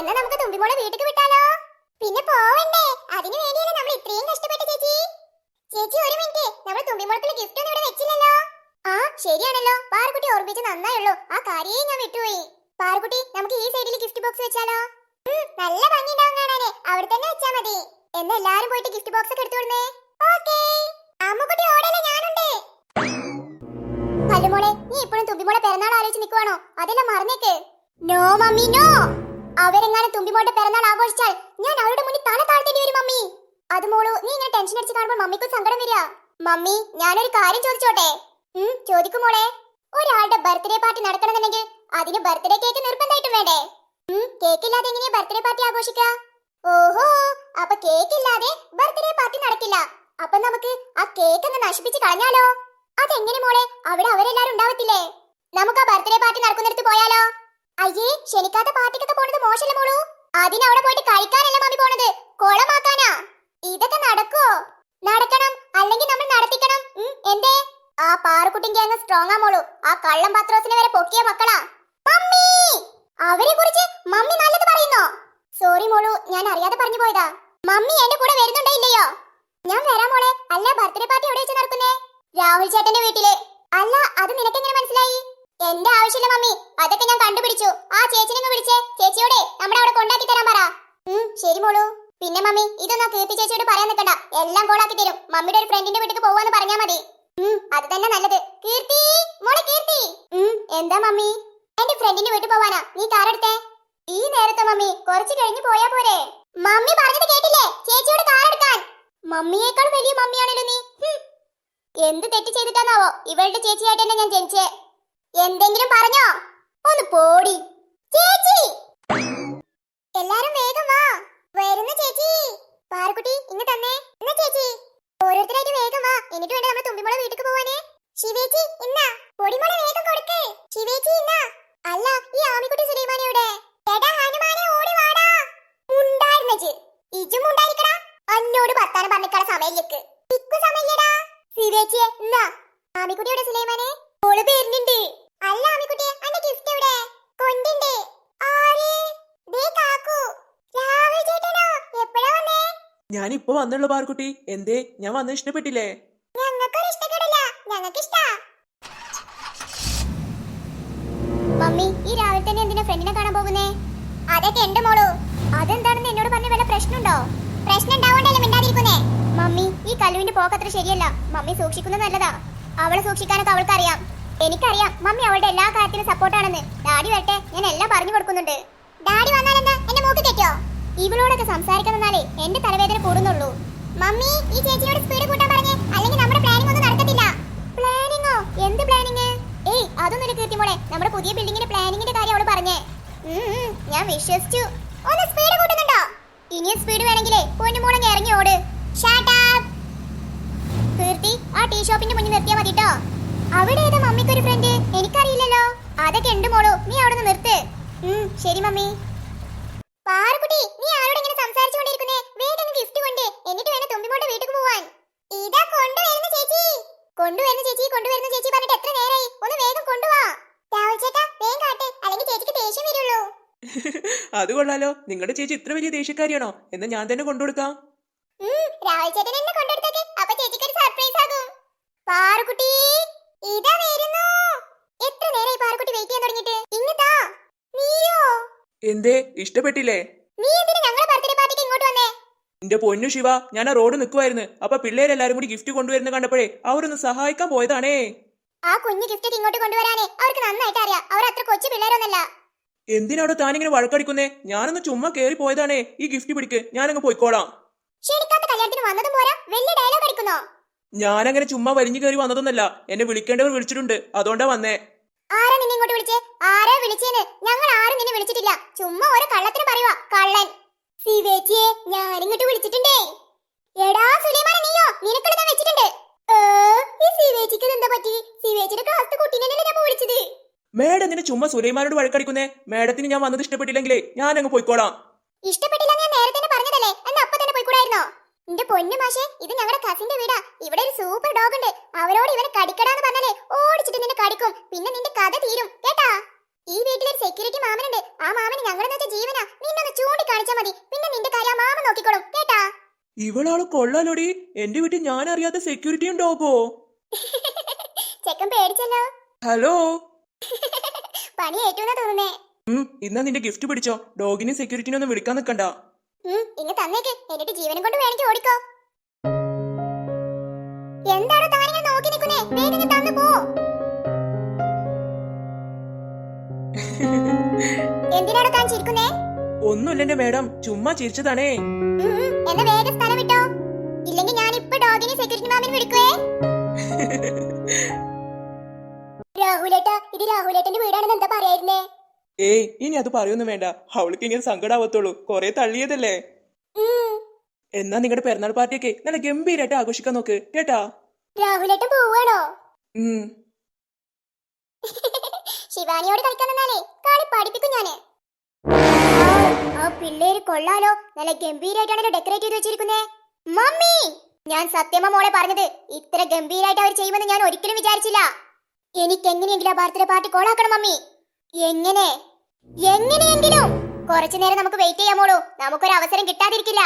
എന്നാ നമുക്ക് തുമ്പിമോളെ വീട്ടിക്ക് വിട്ടാലോ? പിന്നെ പോവണ്ടേ. അതിനു വേണ്ടിയല്ലേ നമ്മൾ ഇത്രയും കഷ്ടപ്പെട്ട ചേച്ചി. ചേച്ചി ഒരു മിനിറ്റ്. നമ്മൾ തുമ്പിമോൾക്കുള്ള ഗിഫ്റ്റ് ഒന്നും ഇവിടെ വെച്ചില്ലല്ലോ. ആ ശരിയാണല്ലോ. പാറക്കുട്ടി ഓർമ്മിച്ച് നന്നായുള്ളൂ. ആ കാര്യേ ഞാൻ വിട്ടുപോയി. പാറക്കുട്ടി നമുക്ക് ഈ സൈഡിൽ ഗിഫ്റ്റ് ബോക്സ് വെച്ചാലോ? നല്ല നല്ല ഭംഗിയുണ്ടാവും കാണാനേ. അവിടെ തന്നെ വെച്ചാ മതി. എന്നാ എല്ലാരും പോയിട്ട് ഗിഫ്റ്റ് ബോക്സ് ഒക്കെ എടുത്തോളേ ഓക്കേ. അമ്മുക്കുട്ടി ഓടല്ലേ ഞാനുണ്ട്. പല്ലുമോളെ നീ ഇപ്പോഴും തുമ്പിമോളെ പിറന്നാൾ ആലോചിച്ച് നിൽക്കുവാണോ അതെല്ലാം മറന്നേക്ക്. നോ മമ്മി നോ അവരെങ്ങാനും തുമ്പിമോളുടെ പിറന്നാൾ ആഘോഷിച്ചാൽ ഞാൻ അവരുടെ മുന്നിൽ തല താഴ്ത്തേണ്ടി വരും മമ്മി. അത് മോളു നീ ഇങ്ങനെ ടെൻഷൻ അടിച്ച് കാണുമ്പോൾ മമ്മിക്കും സങ്കടം വരിക. മമ്മി ഞാനൊരു കാര്യം ചോദിച്ചോട്ടെ? ചോദിക്കും മോളെ. ഒരാളുടെ ബർത്ത്ഡേ പാർട്ടി നടക്കണമെന്നുണ്ടെങ്കിൽ അതിന് ബർത്ത്ഡേ കേക്ക് നിർബന്ധമായിട്ടും വേണ്ടേ? കേക്ക് ഇല്ലാതെ എങ്ങനെയാ ബർത്ത്ഡേ പാർട്ടി ആഘോഷിക്കുക? ഓഹോ അപ്പൊ കേക്ക് ഇല്ലാതെ ബർത്ത്ഡേ പാർട്ടി നടക്കില്ല. അപ്പൊ നമുക്ക് ആ കേക്ക് ഒന്ന് നശിപ്പിച്ച് കളഞ്ഞാലോ? അതെങ്ങനെ മോളെ അവിടെ അവരെല്ലാരും ഉണ്ടാവത്തില്ലേ? നമുക്ക് ആ ബർത്ത്ഡേ പാർട്ടി നടക്കുന്നിടത്ത് പോയാലോ? അയ്യേ ക്ഷണിക്കാത്ത പാർട്ടിക്കൊക്കെ പോണത് മോശമല്ല മോളു? അതിന് അവിടെ പോയിട്ട് കഴിക്കാനല്ല മമ്മി പോണത്? കൊളമാക്കാനാ? ഇതൊക്കെ നടക്കോ നടക്കണം അല്ലെങ്കിൽ നമ്മൾ നടത്തിക്കണം. എന്തേ? ആ പാറുക്കുട്ടിന്റെ അങ്ങ് സ്ട്രോങ് ആ മോളു. ആ കള്ളം പത്രോസിനെ വരെ പൊക്കിയ മക്കളാ. മമ്മി! അവരെ കുറിച്ച് മമ്മി നല്ലത് പറയുന്നോ? സോറി മോളു ഞാൻ അറിയാതെ പറഞ്ഞു പോയതാ. മമ്മി എന്റെ കൂടെ വരുന്നുണ്ടോ ഇല്ലയോ? ഞാൻ വരാം മോളെ. അല്ല ബർത്ത്ഡേ പാർട്ടി എവിടെ വെച്ച് നടക്കുന്നേ? രാഹുൽ ചേട്ടന്റെ വീട്ടിൽ. അല്ല അത് നിനക്കെങ്ങനെ മനസ്സിലായി? എന്റെ ആവശ്യമില്ല മമ്മി. അതൊക്കെ ഞാൻ കണ്ടുപിടിച്ചു. ആ ചേച്ചിനെ വിളിച്ച്. ചേച്ചിയോടെ നമ്മുടെ അവിടെ കൊണ്ടാക്കി തരാൻ പറ. ശരി മോളൂ. പിന്നെ മമ്മി ഇതൊന്നും കീർത്തി ചേച്ചിയോട് പറയാൻ നിൽക്കണ്ട. എല്ലാം കോളാക്കി തരും. മമ്മിയുടെ ഒരു ഫ്രണ്ടിന്റെ വീട്ടിൽ പോവാന്ന് പറഞ്ഞാ മതി. അത് തന്നെ നല്ലത്. കീർത്തി മോളെ കീർത്തി. എന്താ മമ്മി? എന്റെ ഫ്രണ്ടിന്റെ വീട്ടിൽ പോവാനാ. നീ കാർ എടുത്തേ. ഈ നേരത്തെ മമ്മി കുറച്ച് കഴിഞ്ഞ് പോയാ പോരെ. മമ്മി പറഞ്ഞത് കേട്ടില്ലേ? ചേച്ചിയോട് കാർ എടുക്കാൻ. മമ്മിയേക്കാൾ വലിയ മമ്മിയാണല്ലോ നീ. എന്ത് തെറ്റ് ചെയ്തിട്ടാന്നാവോ? ഇവളുടെ ചേച്ചിയായിട്ട് തന്നെ ഞാൻ ജനിച്ചേ. എന്തെങ്കിലും പറഞ്ഞോ? ഒന്ന് പോടി. ചേച്ചി! എല്ലാരും വേഗം വാ. വരുന്ന ചേച്ചി. പാറക്കുട്ടി ഇങ്ങ് തന്നെ. എന്നാ ചേച്ചി? ഓരോരുത്തരായിട്ട് വേഗം വാ. എന്നിട്ട് വേണ്ട നമ്മൾ തുമ്പിമോളെ വീട്ടിൽ പോവാനേ. ശിവേച്ചി ഇന്നാ. പൊടിമോളെ വേഗം കൊടുക്ക്. ശിവേച്ചി ഇന്നാ. അല്ല ഈ ആമിക്കുട്ടി സുലൈമാനെ എവിടെ എടാ ഹനുമാനെ ഓടി വാടാ. മുണ്ടായിരുന്നജ് ഇജും ഉണ്ടായിരിക്കടാ അന്നോട് വർത്താനം പറഞ്ഞിക്കാളെ സമയത്തേക്ക് ഇക്കു സമയല്ലടാ. ശിവേച്ചിയെ ഇന്നാ. ആമിക്കുട്ടിയുടെ സുലൈമാനെ. ഓൾ പേരിനുണ്ട് അല്ല ആമിക്കുട്ടിയെ അന്റെ ഗിഫ്റ്റ് എവിടെ? കൊണ്ടുണ്ട്. ആര്? ദേ കാക്കു. രാഹുൽ ചേട്ടനോ? എപ്പോഴാ വന്നേ? ഞാനിപ്പോ വന്നുള്ള പാർക്കുട്ടി എന്തേ ഞാൻ വന്ന് ഇഷ്ടപ്പെട്ടില്ലേ? ഞങ്ങൾക്കൊരു ഇഷ്ടക്കേടില്ല. ഞങ്ങൾക്ക് ഇഷ്ടാ മമ്മി ഈ രാവിലെ തന്നെ എന്തിനാ ഫ്രണ്ടിനെ കാണാൻ പോകുന്നേ? അതൊക്കെ എന്റെ മോളു. അതെന്താണെന്ന് എന്നോട് പറഞ്ഞ വല്ല പ്രശ്നമുണ്ടോ? പ്രശ്നം ഉണ്ടാവണ്ടല്ലേ മിണ്ടാതിരിക്കുന്നേ? മമ്മി ഈ കല്ലുവിന്റെ പോക്കത്ര ശരിയല്ല. മമ്മി സൂക്ഷിക്കുന്നത് നല്ലതാ. അവളെ സൂക്ഷിക്കാനൊക്കെ അവൾക്കറിയാം. എനിക്കറിയാം മമ്മി അവളുടെ എല്ലാ കാര്യത്തിനും സപ്പോർട്ടാണെന്ന് ഡാഡി വരട്ടെ ഞാൻ എല്ലാം പറഞ്ഞു കൊടുക്കുന്നുണ്ട്. ഡാഡി വന്നാൽ എന്താ? എന്റെ മൂക്ക് തെറ്റോ ഇവളോടൊക്കെ സംസാരിക്കുന്നതിനാലേ എന്റെ തലവേദന കൂടുന്നുള്ളൂ. മമ്മി ഈ ചേച്ചിയോട് സ്പീഡ് കൂട്ടാൻ പറഞ്ഞേ. അല്ലെങ്കിൽ നമ്മുടെ പ്ലാനിംഗ് ഒന്നും നടക്കത്തില്ല. പ്ലാനിങ്ങോ എന്ത് പ്ലാനിങ് ഏയ് അതൊന്നും ഒരു കീർത്തിമോളെ നമ്മുടെ പുതിയ ബിൽഡിങ്ങിന്റെ പ്ലാനിങ്ങിന്റെ കാര്യം അവൾ പറഞ്ഞേ. ഞാൻ വിശ്വസിച്ചു. ഒന്ന് സ്പീഡ് കൂട്ടുന്നുണ്ടോ? ഇനിയും സ്പീഡ് വേണമെങ്കിലേ പൊന്നു മോളെ ഇറങ്ങി ഓട്. കീർത്തി ആ ടീ ഷോപ്പിന്റെ മുന്നിൽ നിർത്തിയാ മതി ട്ടോ അവിടെ ഏതാ മമ്മിക്ക് ഒരു ഫ്രണ്ട് എനിക്കറിയില്ലല്ലോ. അതൊക്കെ ഉണ്ട് മോളോ. നീ അവിടെ നിന്ന് നിർത്ത് ശരി മമ്മി. പാറുകുട്ടി നീ ആരോട് ഇങ്ങനെ സംസാരിച്ചുകൊണ്ടിരിക്കുന്നേ? വേഗം ഗിഫ്റ്റ് കൊണ്ട്. എന്നിട്ട് വേണം തുമ്പിമോട്ട് വീട്ടിൽ പോവാൻ. ഇതാ കൊണ്ടുവരുന്ന ചേച്ചി. കൊണ്ടുവരുന്ന ചേച്ചി കൊണ്ടുവരുന്ന ചേച്ചി പറഞ്ഞിട്ട് എത്ര നേരായി. ഒന്ന് വേഗം കൊണ്ടുവാ. രാഹുൽ ചേട്ടാ വേഗം കാട്ടെ. അല്ലെങ്കിൽ ചേച്ചിക്ക് ദേഷ്യം വരുള്ളൂ. അത് കൊള്ളാലോ. നിങ്ങളുടെ ചേച്ചി ഇത്ര വലിയ ദേഷ്യക്കാരിയാണോ? എന്ന് ഞാൻ തന്നെ കൊണ്ടുകൊടുക്കാം ഉം, രാഹുൽ ചേട്ടൻ എന്നെ കൊണ്ടെടുത്തേക്ക് അപ്പൊ ചേച്ചിക്ക് ഒരു സർപ്രൈസ് ആകും പാറുകുട്ടി ഇതാ വരുന്നു എത്ര നേരായി പാറുകുട്ടി വെയിറ്റ് ചെയ്യാൻ തുടങ്ങിയിട്ട് ഇങ്ങത്താ നീയോ എന്തേ ഇഷ്ടപ്പെട്ടില്ലേ? നീ എന്തിനാ ഞങ്ങളെ ബർത്ത്ഡേ പാർട്ടിക്ക് ഇങ്ങോട്ട് വന്നേ? എന്റെ പൊന്നു ശിവ ഞാൻ ആ റോഡ് നിൽക്കുമായിരുന്നു അപ്പൊ പിള്ളേരെല്ലാരും കൂടി ഗിഫ്റ്റ് കൊണ്ടുവരുന്ന കണ്ടപ്പോഴേ അവരൊന്ന് സഹായിക്കാൻ പോയതാണേ. ആ കുഞ്ഞു ഗിഫ്റ്റ് ഇങ്ങോട്ട് കൊണ്ടുവരാനേ അവർക്ക് നന്നായിട്ട് അറിയാം. അവർ അത്ര കൊച്ചു പിള്ളേരൊന്നല്ല. എന്തിനാടോ താനിങ്ങനെ വഴക്കടിക്കുന്നേ? ഞാനൊന്ന് ചുമ്മാ കേറി പോയതാണേ. ഈ ഗിഫ്റ്റ് പിടിക്ക്. ഞാനങ്ങ് പോയിക്കോളാം. ക്ഷണിക്കാത്ത കല്യാണത്തിന് വന്നതും പോരാ? വലിയ ഡയലോഗ് അടിക്കുന്നോ? ഞാനങ്ങനെ ചുമ്മാ വലിഞ്ഞു കയറി വന്നതൊന്നല്ല. എന്നെ വിളിക്കേണ്ടവർ വിളിച്ചിട്ടുണ്ട്. അതുകൊണ്ടാ വന്നേ. ആരാ നിന്നെ ഇങ്ങോട്ട് വിളിച്ചേ? ആരാ വിളിച്ചേന്ന്? ഞങ്ങൾ ആരും നിന്നെ വിളിച്ചിട്ടില്ല. ചുമ്മാ ഒരു കള്ളത്തിന് പറയുവാ. കള്ളൻ. സിവേച്ചിയെ ഞാൻ ഇങ്ങോട്ട് വിളിച്ചിട്ടുണ്ടേ. എടാ സുലൈമാന നീയോ? നിനക്കുള്ള ഞാൻ വെച്ചിട്ടുണ്ട്. ഈ സിവേച്ചിക്ക് എന്താ പറ്റി? സിവേച്ചിയുടെ ക്ലാസ് കുട്ടീനെ ഞാൻ വിളിച്ചത്? മേഡം നിന്നെ ചുമ്മാ സുലൈമാനോട് വഴക്കടിക്കുന്നേ. മേഡത്തിന് ഞാൻ വന്നത് ഇഷ്ടപ്പെട്ടില്ലെങ്കിലേ ഞാൻ അങ്ങ് പോയിക്കോളാം. ഇഷ്ടപ്പെട്ടില്ല എന്റെ പൊന്നു മാഷേ ഇത് ഞങ്ങളുടെ കസിന്റെ വീടാ. ഇവിടെ ഒരു സൂപ്പർ ഡോഗ് ഉണ്ട്. അവരോട് ഇവനെ കടിക്കടാന്ന് പറഞ്ഞാലേ ഓടിച്ചിട്ട് നിന്നെ കടിക്കും. പിന്നെ നിന്റെ കഥ തീരും. കേട്ടാ? ഈ വീട്ടിലൊരു സെക്യൂരിറ്റി മാമനുണ്ട്. ആ മാമന് ഞങ്ങളെന്ന് വെച്ച ജീവനാ. നിന്നൊന്ന് കാണിച്ചാ മതി. പിന്നെ നിന്റെ കാര്യം മാമൻ നോക്കിക്കോളും. കേട്ടാ? ഇവളാൾ കൊള്ളാലോടി. എന്റെ വീട്ടിൽ ഞാൻ അറിയാത്ത സെക്യൂരിറ്റിയും ഡോഗോ ചെക്കൻ പേടിച്ചല്ലോ. ഹലോ? പണി ഏറ്റവും തോന്നുന്നേ? ഇന്നാ നിന്റെ ഗിഫ്റ്റ് പിടിച്ചോ. ഡോഗിനെ സെക്യൂരിറ്റിനെ ഒന്നും വിളിക്കാൻ നിൽക്കണ്ട ഉം, ഇങ്ങ് തന്നേക്ക്. എന്നിട്ട് ജീവനും കൊണ്ട് വേണമെങ്കിൽ ഓടിക്കോ. എന്താണോ താനിങ്ങനെ നോക്കി നിൽക്കുന്നേ? വേഗം തന്നു പോ. എന്തിനാണോ താൻ ചിരിക്കുന്നേ? ഒന്നുമില്ല എന്റെ മേഡം. ചുമ്മാ ചിരിച്ചതാണേ. ഉം, വേഗം സ്ഥലം വിട്ടോ. ഇല്ലെങ്കിൽ ഞാൻ ഇപ്പൊ ഡോഗിനെ സെക്യൂരിറ്റി മാമിനെ വിളിക്കുവേ. രാഹുലേട്ടാ ഇത് രാഹുലേട്ടന്റെ വീടാണെന്ന് എന്താ പറയായിരുന്നേ? ഏയ് ഇനി അത് പറയൊന്നും വേണ്ട. അവൾക്ക് ഇങ്ങനെ സങ്കടാവത്തുള്ളൂ. കുറെ തള്ളിയതല്ലേ? എന്നാ നിങ്ങളുടെ പിറന്നാൾ പാർട്ടിയൊക്കെ നല്ല ഗംഭീരായിട്ട് ആഘോഷിക്കാൻ നോക്ക്. കേട്ടാ? രാഹുലേട്ടൻ പോവാണോ? ശിവാനിയോട് കളിക്കാൻ നിന്നാലേ കളി പഠിപ്പിക്കും ഞാൻ. ആ പിള്ളേര് കൊള്ളാലോ. നല്ല ഗംഭീരായിട്ടാണല്ലോ ഡെക്കറേറ്റ് ചെയ്ത് വെച്ചിരിക്കുന്നേ. മമ്മി! ഞാൻ സത്യമ്മ മോളെ പറഞ്ഞത് ഇത്ര ഗംഭീരായിട്ട് അവർ ചെയ്യുമെന്ന് ഞാൻ ഒരിക്കലും വിചാരിച്ചില്ല. എനിക്ക് എങ്ങനെയെങ്കിലും ആ ബർത്ത്ഡേ പാർട്ടി കോളാക്കണം മമ്മി. എങ്ങനെ? എങ്ങനെയെങ്കിലും? കുറച്ചു നേരം നമുക്ക് വെയിറ്റ് ചെയ്യാമോളൂ നമുക്കൊരു അവസരം കിട്ടാതിരിക്കില്ല.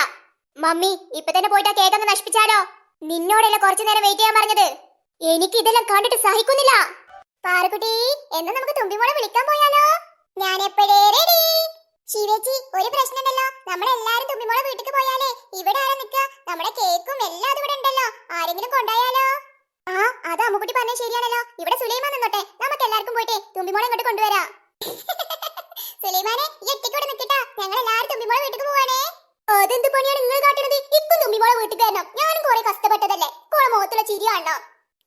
മമ്മി ഇപ്പൊ തന്നെ പോയിട്ട് കേക്ക് അങ്ങ് നശിപ്പിച്ചാലോ? നിന്നോടല്ലേ കുറച്ചു നേരം വെയിറ്റ് ചെയ്യാൻ പറഞ്ഞത്? എനിക്ക് ഇതെല്ലാം കണ്ടിട്ട് സഹിക്കുന്നില്ല. പാറുകുട്ടി എന്നാ നമുക്ക് തുമ്പിമോളെ വിളിക്കാൻ പോയാലോ? ഞാൻ എപ്പോഴേ റെഡി ശിവേച്ചി ഒരു പ്രശ്നമുണ്ടല്ലോ നമ്മളെല്ലാരും തുമ്പിമോളെ വീട്ടിക്ക് പോയാലേ ഇവിടെ ആരാ നിക്ക? നമ്മുടെ കേക്കും എല്ലാം ഇവിടെ ഉണ്ടല്ലോ. ആരെങ്കിലും കൊണ്ടായാലോ? ആ അത് അമ്മുക്കുട്ടി പറഞ്ഞ ശരിയാണല്ലോ. ഇവിടെ സുലൈമാൻ നിന്നോട്ടെ. നമുക്ക് എല്ലാവർക്കും പോയിട്ട് തുമ്പിമോളെ ഇങ്ങോട്ട് കൊണ്ടുവരാം. സുലൈമാനെ ഈ ഒറ്റയ്ക്കൂടെ നിൽക്കട്ടാ. ഞങ്ങൾ എല്ലാവരും തുമ്പിമോളെ വീട്ടിൽ പോവാനേ അതെന്ത് പണിയാണ് നിങ്ങൾ കാട്ടണത്? ഇപ്പം തുമ്പിമോളെ വീട്ടിൽ കയറണം ഞാനും കുറെ കഷ്ടപ്പെട്ടതല്ലേ? കുറെ മുഖത്തുള്ള ചിരി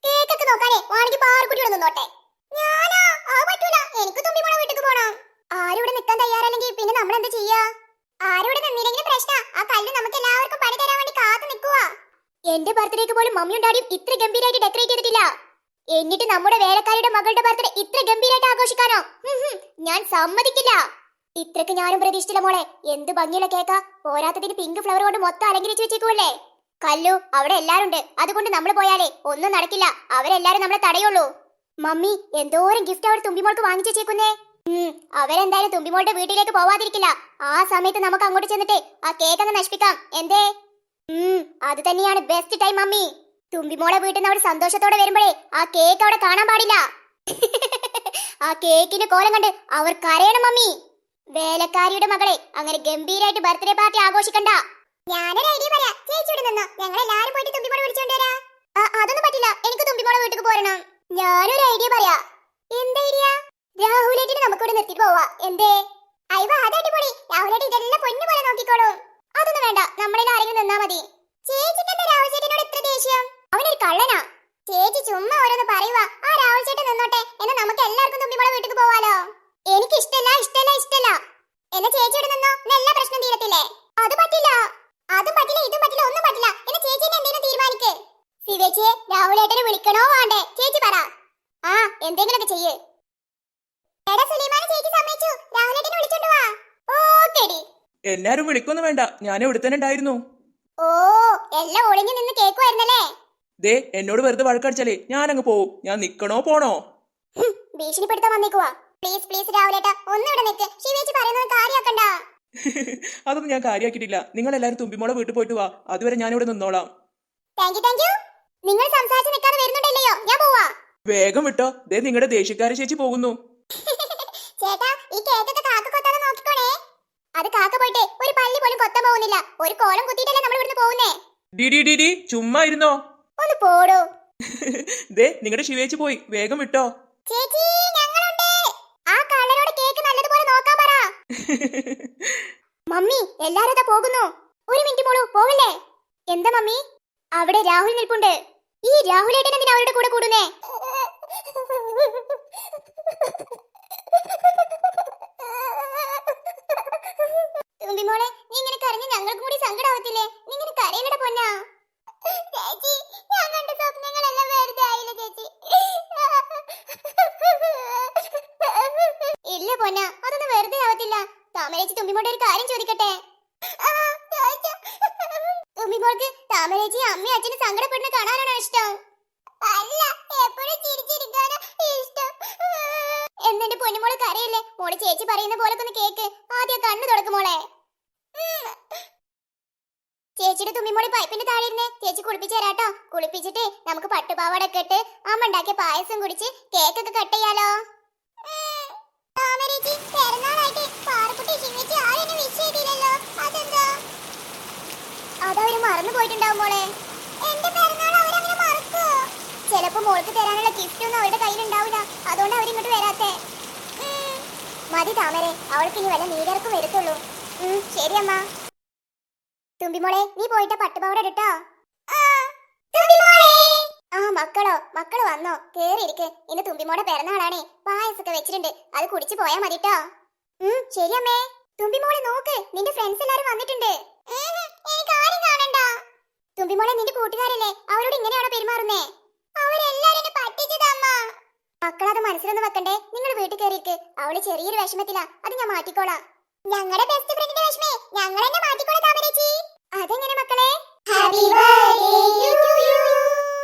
കേക്കൊക്കെ നോക്കാനേ വാണെങ്കിൽ പാറക്കുട്ടിയോട് നിന്നോട്ടെ. ഞാനാ? ആ പറ്റൂല. എനിക്ക് തുമ്പിമോളെ വീട്ടിൽ പോണം. ആരിവിടെ നിൽക്കാൻ തയ്യാറല്ലെങ്കിൽ പിന്നെ നമ്മൾ എന്താ ചെയ്യാ? ആരിവിടെ നിന്നില്ലെങ്കിലും പ്രശ്ന. ആ കല്ല് നമുക്ക് എല്ലാവർക്കും പണി തരാൻ വേണ്ടി കാത്തു നിൽക്കുക എന്റെ ബർത്ത്ഡേക്ക് പോലും മമ്മിയും ഡാഡിയും ഇത്ര ഗംഭീരമായിട്ട് ഡെക്കറേറ്റ് ചെയ്തിട്ടില്ല. എന്നിട്ട് നമ്മുടെ വേലക്കാരിയുടെ മകളുടെ ബർത്ത്ഡേ ഇത്ര ഗംഭീരമായിട്ട് ആഘോഷിക്കാനോ? ഞാൻ സമ്മതിക്കില്ല. ഇത്രക്ക് ഞാനും പ്രതീക്ഷിച്ചില്ല മോളെ. എന്ത് ഭംഗിയുള്ള കേക്കാ. പോരാത്തതിന് പിങ്ക് ഫ്ലവർ കൊണ്ട് മൊത്തം അലങ്കരിച്ചു വെച്ചേക്കുമല്ലേ കല്ലു അവിടെ എല്ലാരും ഉണ്ട് അതുകൊണ്ട് നമ്മൾ പോയാലേ ഒന്നും നടക്കില്ല. അവരെല്ലാരും നമ്മളെ തടയുള്ളൂ. മമ്മി എന്തോരം ഗിഫ്റ്റ് അവർ തുമ്പിമോൾക്ക് വാങ്ങിച്ചു വെച്ചേക്കുന്നേ? അവരെന്തായാലും തുമ്പിമോളുടെ വീട്ടിലേക്ക് പോവാതിരിക്കില്ല. ആ സമയത്ത് നമുക്ക് അങ്ങോട്ട് ചെന്നിട്ട് ആ കേക്ക് അങ്ങ് നശിപ്പിക്കാം. എന്തേ? അത് തന്നെയാണ് ബെസ്റ്റ് ടൈം മമ്മി. തുമ്പിമോളെ വീട്ടിൽ നിന്ന് അവിടെ സന്തോഷത്തോടെ വരുമ്പോഴേ ആ കേക്ക് അവിടെ കാണാൻ പാടില്ല. ആ കേക്കിന്റെ കോലം കണ്ട് അവർ കരയണം മമ്മി. വേലക്കാരിയുടെ മകളെ അങ്ങനെ ഗംഭീരായിട്ട് ബർത്ത്ഡേ പാർട്ടി ആഘോഷിക്കണ്ട. ഞാനൊരു ഐഡിയ പറയാം. ചേച്ചിയോട് നിന്നോ? ഞങ്ങൾ എല്ലാരും പോയിട്ട് തുമ്പിമോളെ വിളിച്ചോണ്ട് വരാ. അതൊന്നും പറ്റില്ല. എനിക്ക് തുമ്പിമോളെ വീട്ടിൽ പോരണം. ഞാനൊരു ഐഡിയ പറയാ. എന്താ ഐഡിയ രാഹുലേറ്റിനെ നമുക്കിവിടെ നിർത്തിട്ട് പോവാ. എന്തേ? അയ്യോ അതടിപൊളി രാഹുലേട്ടി ഇതെല്ലാം പൊന്നു പോലെ നോക്കിക്കോളും. അതൊന്നും വേണ്ട. നമ്മളിൽ ആരെങ്കിലും നിന്നാ മതി. ചേച്ചിക്ക് എന്താ രാഹുൽ ചേട്ടനോട് ഇത്ര ദേഷ്യം? അവനൊരു കള്ളനാ. ചേച്ചി ചുമ്മാ ഓരോന്ന് പറയുക ആ രാഹുൽ ചേട്ടൻ നിന്നോട്ടെ എന്നാ നമുക്ക് എല്ലാവർക്കും തുമ്പിമോളെ വീട്ടിൽ പോവാലോ? എനിക്ക് ഇഷ്ടല്ല ഇഷ്ടല്ല. ഇഷ്ടല്ല എന്നാ ചേച്ചിയോട് നിന്നോ? എല്ലാ പ്രശ്നം തീരത്തില്ലേ? അത് പറ്റില്ല. അതും പറ്റില്ല ഇതും പറ്റില്ല ഒന്നും പറ്റില്ല. എന്നാ ചേച്ചി എന്തെങ്കിലും തീരുമാനിക്ക്. സിവേച്ചിയെ രാഹുലേട്ടനെ വിളിക്കണോ വേണ്ടേ? ചേച്ചി പറ. ആ എന്തെങ്കിലുമൊക്കെ ചെയ്യ്. എടാ സുലൈമാനെ ചേച്ചി സമ്മതിച്ചു. രാഹുലേട്ടനെ വിളിച്ചോണ്ട് വാ. ഓക്കേടി. എല്ലാരും വിളിക്കൊന്നും വേണ്ട. ഞാൻ ഇവിടെ തന്നെ ഉണ്ടായിരുന്നു. ഓ എല്ലാം ഒളിഞ്ഞു നിന്ന് കേക്കുവായിരുന്നല്ലേ ദേ എന്നോട് വെറുതെ വഴക്കടിച്ചാലേ ഞാൻ അങ്ങ് പോവും. ഞാൻ നിക്കണോ പോണോ? ഭീഷണിപ്പെടുത്താൻ വന്നേക്കുവാ. പ്ലീസ് പ്ലീസ് രാഹുലേട്ട ഒന്നും ഇവിടെ നിൽക്ക് ശിവേച്ചി പറയുന്നത് കാര്യാക്കണ്ട. അതൊന്നും ഞാൻ കാര്യമാക്കിയിട്ടില്ല നിങ്ങൾ എല്ലാരും തുമ്പിമോളെ വീട്ടിൽ പോയിട്ട് വാ. അതുവരെ ഞാൻ ഇവിടെ നിന്നോളാം. താങ്ക് യു താങ്ക് യു നിങ്ങൾ സംസാരിച്ച് നിൽക്കാതെ വരുന്നുണ്ടല്ലയോ? ഞാൻ പോവാ. വേഗം വിട്ടോ. ദേ നിങ്ങളുടെ ദേഷ്യക്കാരെ ചേച്ചി പോകുന്നു. ചേട്ടാ ഈ കേക്കൊക്കെ കാക്ക കൊത്താതെ നോക്കിക്കോണേ. അത് കാക്ക പോയിട്ട് ഒരു പള്ളി പോലും കൊത്താൻ പോകുന്നില്ല. ഒരു കോലം കുത്തിയിട്ടല്ലേ നമ്മൾ ഇവിടുന്ന് പോകുന്നേ ഡി ഡി ചുമ്മാ ഇരുന്നോ? ഒന്ന് പോടോ. ദേ നിങ്ങളുടെ ശിവേച്ചി പോയി. വേഗം വിട്ടോ ചേച്ചി ഞങ്ങളുണ്ട്. ആ കള്ളനോട് കേക്ക് നല്ലതുപോലെ നോക്കാൻ പറ. മമ്മി എല്ലാരും അതാ പോകുന്നു. ഒരു മിനിറ്റ് മോളു പോവല്ലേ? എന്താ മമ്മി? അവിടെ രാഹുൽ നിൽപ്പുണ്ട്. ഈ രാഹുലേട്ടൻ എന്തിനാ അവരുടെ കൂടെ കൂടുന്നേ? തുമ്പിമോളെ നീ ഇങ്ങനെ കരഞ്ഞ ഞങ്ങൾക്ക് കൂടി സങ്കടാവത്തില്ലേ? നീ ഇങ്ങനെ കരയിലട പൊന്നാ. ചേച്ചി സ്വപ്നങ്ങളെല്ലാം വെറുതെ ആയില്ല ചേച്ചി? ഇല്ല പൊന്ന അതൊന്നും വെറുതെ ആവത്തില്ല. താമരേച്ചി തുമ്പിമോടെ ഒരു കാര്യം ചോദിക്കട്ടെ? തുമ്പിമോൾക്ക് താമരേച്ചി അമ്മയും അച്ഛനും സങ്കടപ്പെടുന്ന കാണാനാണോ ഇഷ്ടം? അല്ല എപ്പോഴും ചിരിച്ചിരിക്കാനാ ഇഷ്ടം. എന്നിട്ട് പൊന്നുമോൾ കരയില്ലേ? മോൾ ചേച്ചി പറയുന്ന പോലൊക്കെ ഒന്ന് കേക്ക്. ആദ്യം കണ്ണു തുറക്കും മോളെ. ചേച്ചിയുടെ തുമ്മിമോളി പൈപ്പിന്റെ താഴെ ഇരുന്നേ ചേച്ചി കുളിപ്പിച്ച് തരാട്ടോ കുളിപ്പിച്ചിട്ട് നമുക്ക് പട്ടുപാവാട ഒക്കെ ഇട്ട് അമ്മ ഉണ്ടാക്കിയ പായസം കുടിച്ച് കേക്ക് ഒക്കെ കട്ട് ചെയ്യാലോ. അതവര് മറന്നു പോയിട്ടുണ്ടാവും മോളെ. ചിലപ്പോ മോൾക്ക് തരാനുള്ള ഗിഫ്റ്റ് ഒന്നും അവരുടെ കയ്യിൽ ഉണ്ടാവില്ല. അതുകൊണ്ട് അവരിങ്ങോട്ട് വരാത്തെ. മതി താമരെ അവൾക്ക് ഇനി വല്ല നീരിറക്കും വരത്തുള്ളൂ. ശരി അമ്മ. തുമ്പിമോളെ നീ പോയിട്ട് പട്ടുപാവട ഇട്ടോ ആ മക്കളോ മക്കൾ വന്നോ. കേറിയിരിക്ക്. ഇന്ന് തുമ്പിമോടെ പിറന്നാളാണേ. പായസൊക്കെ വെച്ചിട്ടുണ്ട്. അത് കുടിച്ചു പോയാ കേട്ടോ ഉം ശരിയമ്മേ തുമ്പിമോളെ നോക്ക്. നിന്റെ ഫ്രണ്ട്സ് എല്ലാരും വന്നിട്ടുണ്ട്. തുമ്പിമോളെ നിന്റെ കൂട്ടുകാരല്ലേ? അവരോട് ഇങ്ങനെയാണോ പെരുമാറുന്നേ? അവരെല്ലാരും പറ്റിച്ചതമ്മ മക്കളത് മനസ്സിലൊന്നും വെക്കണ്ടേ? നിങ്ങൾ വീട്ടിൽ കയറിയിരിക്ക് അവൾ ചെറിയൊരു വിഷമത്തിലാ. അത് ഞാൻ മാറ്റിക്കോളാം. ഞങ്ങളുടെ ബെസ്റ്റ് ഫ്രണ്ടിന്റെ വിഷമേ. ഞങ്ങൾ എന്നെ മാറ്റിക്കോളാം താമരേച്ചി. അതെങ്ങനെ മക്കളെ? Happy birthday to you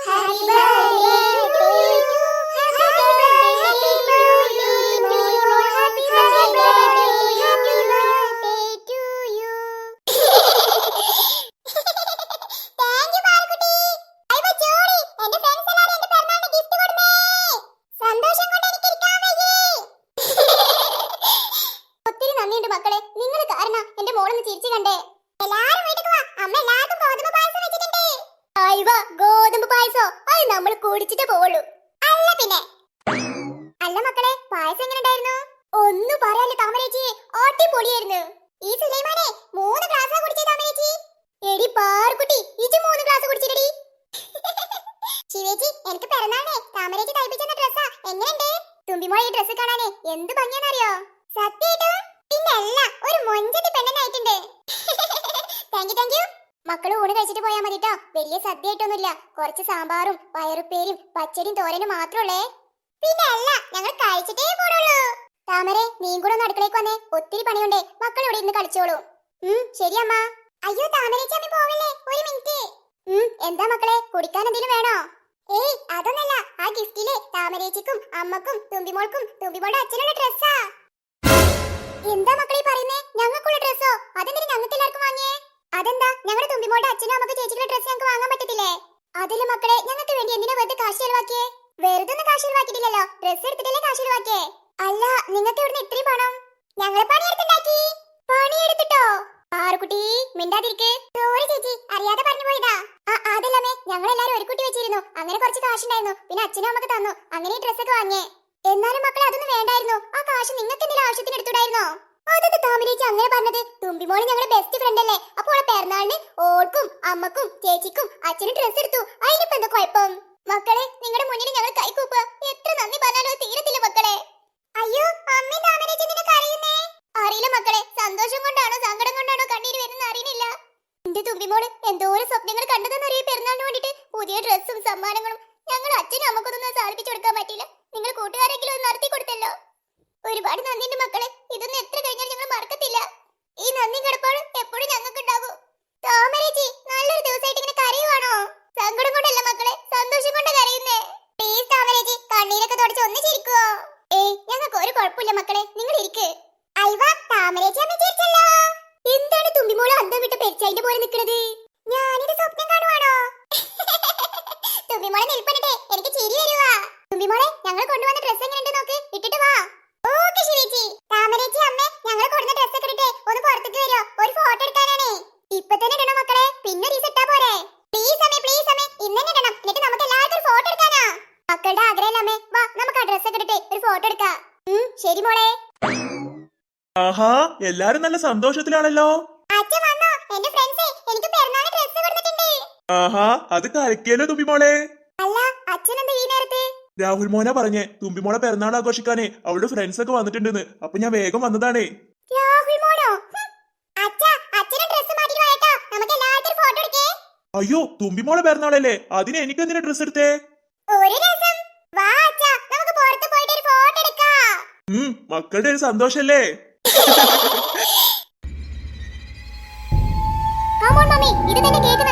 happy birthday to you happy birthday to you happy birthday happy birthday to you thank you Parukutty ഐ വാ ജോളി എന്റെ ഫ്രണ്ട്സ് എല്ലാരും എന്റെ പിറന്നാളിന് ഗിഫ്റ്റ് കൊടുന്നേ സന്തോഷം കൊണ്ട് എനിക്ക് ഇരിക്കാൻ വയ്യേ ഒത്തിരി നന്ദിയുണ്ട് മക്കളെ നിങ്ങൾ കാരണം എന്റെ മോളൊന്ന് ചിരിച്ചു കണ്ടേ എല്ലാരും വീട്ടിൽ വാ അമ്മ എല്ലാവർക്കും ഗോതമ്പ് പായസം വെച്ചിട്ടുണ്ട് അയവ ഗോതമ്പ് പായസോ? അത് നമ്മൾ കുടിച്ചിട്ട് പോവുള്ളൂ. അല്ല പിന്നെ. അല്ല മക്കളെ പായസം എങ്ങനെ ഉണ്ടായിരുന്നു? ഒന്നും പറയാല്ലേ താമരേച്ചി. ഓട്ടി പൊടിയായിരുന്നു ഈ സുലൈമാനെ മൂന്ന് ഗ്ലാസ് കുടിച്ചേ താമരേച്ചി. എടി പാർക്കുട്ടി ഇജ് മൂന്ന് ഗ്ലാസ് കുടിച്ചിട്ടടി ശിവേച്ചി എനിക്ക് പിറന്നാളേ താമരേച്ചി തയ്പ്പിച്ചെന്ന ഡ്രസ്സാ. എങ്ങനെയുണ്ട്? തുമ്പിമോളെ ഈ ഡ്രസ്സ് കാണാനേ എന്ത് ഭംഗിയാണെന്നറിയോ? പിന്നെ അല്ല ഒരു മൊഞ്ചത്തി പെണ്ണനായിട്ടുണ്ട് താങ്ക് യു താങ്ക് യു മക്കൾ ഊണ് കഴിച്ചിട്ട് പോയാ മതിട്ടോ. വലിയ സദ്യയായിട്ടൊന്നുമില്ല. കുറച്ച് സാമ്പാറും പയറുപ്പേരും പച്ചടിയും തോരനും മാത്രമുള്ളേ. പിന്നെ അല്ല ഞങ്ങൾ കഴിച്ചിട്ടേ പോടുള്ളൂ താമരെ നീയും കൂടെ ഒന്ന് അടുക്കളയ്ക്ക് വന്നേ. ഒത്തിരി പണിയുണ്ടേ. മക്കൾ ഇവിടെ ഇരുന്ന് കളിച്ചോളൂ. ഉം ശരി അയ്യോ താമരേച്ചി അമ്മ പോവല്ലേ? ഒരു മിനിറ്റ്. ഉം എന്താ മക്കളെ? കുടിക്കാൻ എന്തെങ്കിലും വേണോ? ഏയ് അതൊന്നല്ല. ആ ഗിഫ്റ്റിലെ താമരേച്ചിക്കും അമ്മക്കും തുമ്പിമോൾക്കും തുമ്പിമോളുടെ അച്ഛനുള്ള ഡ്രസ്സാ. എന്താ മക്കളെ പറയുന്നേ? ഞങ്ങൾക്കുള്ള ഡ്രസ്സോ? അതെന്തിനു ഞങ്ങൾക്ക് എല്ലാവർക്കും അതെന്താ തുമ്പിമോളുടെ അച്ഛനും അമ്മയ്ക്ക് ചേച്ചിക്കുള്ള ഡ്രസ്സ് ഞങ്ങൾക്ക് വാങ്ങാൻ പറ്റത്തില്ലേ? അതിൽ മക്കളെ ഞങ്ങൾക്ക് വേണ്ടി എന്തിനാ വെറുതെ കാശ് ചെലവാക്കിയേ? വെറുതെ ഒന്നും കാശ് ചെലവാക്കിയിട്ടില്ലല്ലോ. ഡ്രസ്സ് എടുത്തിട്ടല്ലേ കാശ് ചെലവാക്കിയേ? അല്ല നിങ്ങൾക്ക് ഇവിടുന്ന് ഇത്രയും പണം ഞങ്ങൾ പണിയെടുത്തുണ്ടാക്കി. പണിയെടുത്തിട്ടോ? ആറുകുട്ടി മിണ്ടാതിരിക്ക്. സോറി ചേച്ചി അറിയാതെ പറഞ്ഞു പോയതാ. അതല്ലമ്മേ ഞങ്ങൾ എല്ലാരും ഒരു കുട്ടി വെച്ചിരുന്നു. അങ്ങനെ കുറച്ച് കാശുണ്ടായിരുന്നു. പിന്നെ അച്ഛനും അമ്മയ്ക്ക് തന്നു. അങ്ങനെ ഈ ഡ്രസ്സൊക്കെ വാങ്ങിയേ. എന്നാലും മക്കളെ അതൊന്നും വേണ്ടായിരുന്നു. ആ കാശ് നിങ്ങൾക്ക് എന്തെങ്കിലും ആവശ്യത്തിന് എടുത്തുടായിരുന്നോ അതൊക്കെ താമരേച്ചി അങ്ങനെ പറഞ്ഞത്. തുമ്പിമോൾ ഞങ്ങളുടെ ബെസ്റ്റ് ഫ്രണ്ട് അല്ലേ? അപ്പോൾ അവളെ പിറന്നാളിന് ഓൾക്കും അമ്മക്കും ചേച്ചിക്കും അച്ഛനും ഡ്രസ്സ് എടുത്തു. അതിനിപ്പോ എന്താ കുഴപ്പം? മക്കളെ നിങ്ങളുടെ മുന്നിൽ ഞങ്ങൾ കൈകൂപ്പുക എത്ര നന്ദി പറഞ്ഞാലോ തീരത്തില്ല മക്കളെ. അയ്യോ അമ്മ താമരേച്ചി നിന്നെ കരയുന്നേ. അറിയില്ല മക്കളെ സന്തോഷം കൊണ്ടാണോ സങ്കടം കൊണ്ടാണോ കണ്ണീര് വരുന്ന അറിയുന്നില്ല. എന്റെ തുമ്പിമോൾ എന്തോരം സ്വപ്നങ്ങൾ കണ്ടതെന്നറിയ പെരുന്നാളിന് വേണ്ടിട്ട്? പുതിയ ഡ്രസ്സും സമ്മാനങ്ങളും. ഞങ്ങൾ അച്ഛനും അമ്മക്കൊന്നും സാധിപ്പിച്ചു കൊടുക്കാൻ പറ്റില്ല നിങ്ങൾ കൂട്ടുകാരെങ്കിലും ഒന്ന് നടത്തി കൊടുത്തല്ലോ. ഒരുപാട് നന്ദിയുണ്ട് മക്കളെ ഇതൊന്നും എത്ര കഴിഞ്ഞാൽ ഞങ്ങൾ മറക്കത്തില്ല ഈ നന്ദി കിടപ്പാടും എപ്പോഴും ഞങ്ങൾക്ക് ഉണ്ടാകും താമരേച്ചി നല്ലൊരു ദിവസമായിട്ട് ഇങ്ങനെ കരയുവാണോ സങ്കടം കൊണ്ടല്ല മക്കളെ സന്തോഷം കൊണ്ട് കരയുന്നേ പ്ലീസ് താമരേച്ചി കണ്ണീരൊക്കെ തുടച്ച് ഒന്ന് ചിരിക്കുവോ ഏയ് ഞങ്ങൾക്ക് ഒരു കുഴപ്പമില്ല മക്കളെ നിങ്ങൾ ഇരിക്ക് അയവ താമരേച്ചി അമ്മ ചിരിച്ചല്ലോ എന്താണ് തുമ്പിമോൾ അന്തം വിട്ട് പെരിച്ചതിന്റെ പോലെ നിൽക്കുന്നത് ഞാനിത് സ്വപ്നം കാണുവാണോ തുമ്പിമോളെ നിൽപ്പനട്ടെ എനിക്ക് ചിരി വരുവാ തുമ്പിമോളെ ഞങ്ങൾ കൊണ്ടുവന്ന ഡ്രസ്സ് എങ്ങനെയുണ്ട് നോക്ക് ഇട്ടിട്ട് വാ ഓക്കെ ശിവേച്ചി താമരേച്ചി അമ്മേ ഞങ്ങൾ കൊടുന്ന ഡ്രസ്സ് ഒക്കെ ഇട്ടിട്ട് ഒന്ന് പുറത്തേക്ക് വരുമോ ഒരു ഫോട്ടോ എടുക്കാനാണേ ഇപ്പൊ തന്നെ ഇടണം മക്കളെ പിന്നെ ഒരു ഇട്ടാ പോരെ പ്ലീസ് അമ്മേ പ്ലീസ് അമ്മേ ഇന്ന് തന്നെ ഇടണം എന്നിട്ട് നമുക്ക് എല്ലാവർക്കും ഒരു ഫോട്ടോ എടുക്കാനാ മക്കളുടെ ആഗ്രഹം അമ്മേ വാ നമുക്ക് ആ ഡ്രസ്സ് ഒക്കെ ഇട്ടിട്ട് ഒരു ഫോട്ടോ എടുക്കാം ഉം, ശരി മോളെ ആഹാ എല്ലാരും നല്ല സന്തോഷത്തിലാണല്ലോ. ആഹാ അത് കരക്കിയല്ലോ തുമ്പിമോളെ. രാഹുൽ മോന പറഞ്ഞേ തുമ്പിമോളെ പിറന്നാൾ ആഘോഷിക്കാനേ അവളുടെ ഫ്രണ്ട്സ് ഒക്കെ വന്നിട്ടുണ്ടെന്ന്. അപ്പൊ ഞാൻ വേഗം വന്നതാണേ. അയ്യോ തുമ്പിമോളെ പിറന്നാളല്ലേ അതിന് എനിക്ക് എന്തിനാ ഡ്രസ് എടുത്തേ മക്കളുടെ ഒരു സന്തോഷല്ലേ? ഇത് തന്നെ കേക്ക്